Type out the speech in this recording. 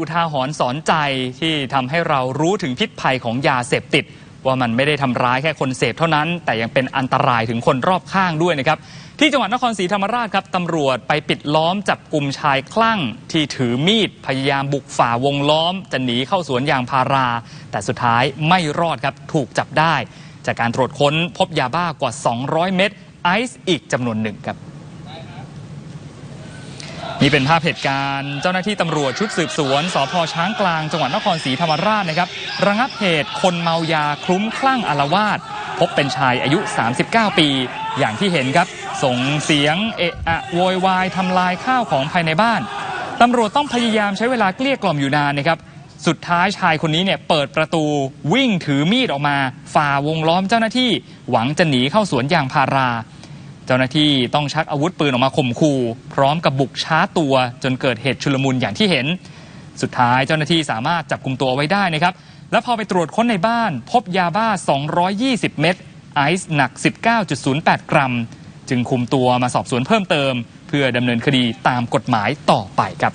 อุทาหรณ์สอนใจที่ทำให้เรารู้ถึงพิษภัยของยาเสพติด ว่ามันไม่ได้ทำร้ายแค่คนเสพเท่านั้น แต่ยังเป็นอันตรายถึงคนรอบข้างด้วยนะครับ ที่จังหวัดนครศรีธรรมราชครับตำรวจไปปิดล้อมจับกลุ่มชายคลั่ง ที่ถือมีดพยายามบุกฝ่าวงล้อม จะหนีเข้าสวนยางพารา แต่สุดท้ายไม่รอดครับถูกจับได้ จากการตรวจค้นพบยาบ้ากว่า 200 เม็ดไอซ์อีกจำนวนหนึ่งครับ นี่เป็นภาพเหตุการณ์เจ้าหน้าที่ตำรวจชุดสืบสวนสพช้างกลางจังหวัดนครศรีธรรมราชนะครับระงับเหตุคนเมายาคลุ้มคลั่งอารวาสพบเป็นชายอายุ 39 ปี อย่างที่เห็นครับ ส่งเสียงเอะอะโวยวายทำลายข้าวของภายในบ้านตำรวจต้องพยายามใช้เวลาเกลี้ยกล่อมอยู่นานนะครับสุดท้ายชายคนนี้เนี่ยเปิดประตูวิ่งถือมีดออกมา ฝ่าวงล้อมเจ้าหน้าที่ หวังจะหนีเข้าสวนยางพารา จ้าหน้าที่ต้องชักอาวุธปืนออกมาข่มขู่ พร้อมกับบุกช้าตัวจนเกิดเหตุชุลมุนอย่างที่เห็น สุดท้ายเจ้าหน้าที่สามารถจับกลุ่มตัวไว้ได้นะครับ และพอไปตรวจค้นในบ้าน พบยาบ้า 220 เม็ดไอซ์หนัก 19.08 กรัม จึงคุมตัวมาสอบสวนเพิ่มเติม เพื่อดำเนินคดีตามกฎหมายต่อไปครับ